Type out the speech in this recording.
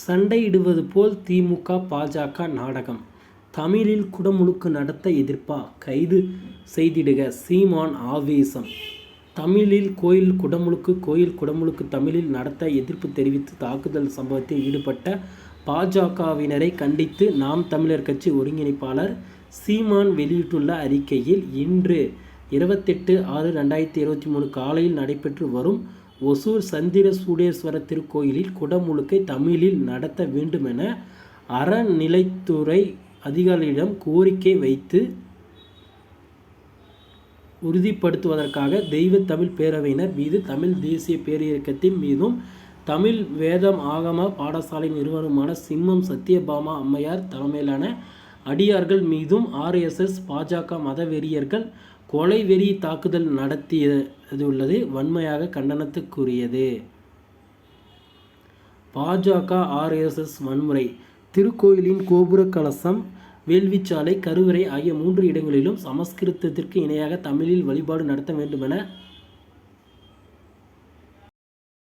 சண்டையிடுவது போல் திமுக பாஜக நாடகம். தமிழில் குடமுழுக்கு நடத்த எதிர்ப்பா? கைது செய்திடுக சீமான் ஆவேசம். தமிழில் கோயில் குடமுழுக்கு கோயில் குடமுழுக்கு தமிழில் நடத்த எதிர்ப்பு தெரிவித்து தாக்குதல் சம்பவத்தில் ஈடுபட்ட பாஜகவினரை கண்டித்து நாம் தமிழர் கட்சி ஒருங்கிணைப்பாளர் சீமான் வெளியிட்டுள்ள அறிக்கையில் இன்று இருபத்தெட்டு ஆறு ரெண்டாயிரத்தி இருபத்தி மூணு காலையில் நடைபெற்று வரும் ஒசூர் சந்திர சூடேஸ்வர திருக்கோயிலில் குடமுழுக்கை தமிழில் நடத்த வேண்டுமென அறநிலைத்துறை அதிகாரிகளிடம் கோரிக்கை வைத்து உறுதிப்படுத்துவதற்காக தெய்வ தமிழ் பேரவையினர் மீது தமிழ் தேசிய பேரியக்கத்தின் மீதும் தமிழ் வேதம் ஆகம பாடசாலை நிறுவனமான சிம்மம் சத்யபாமா அம்மையார் தலைமையிலான அடியார்கள் மீதும் ஆர்எஸ்எஸ் பாஜக மதவெறியர்கள் கொலை வெறி தாக்குதல் நடத்தியதுள்ளது வன்மையாக கண்டனத்துக்குரியது. பாஜக ஆர்எஸ்எஸ் வன்முறை திருக்கோயிலின் கோபுர கலசம் வேள்விச்சாலை கருவறை ஆகிய மூன்று இடங்களிலும் சமஸ்கிருதத்திற்கு இணையாக தமிழில் வழிபாடு நடத்த வேண்டுமென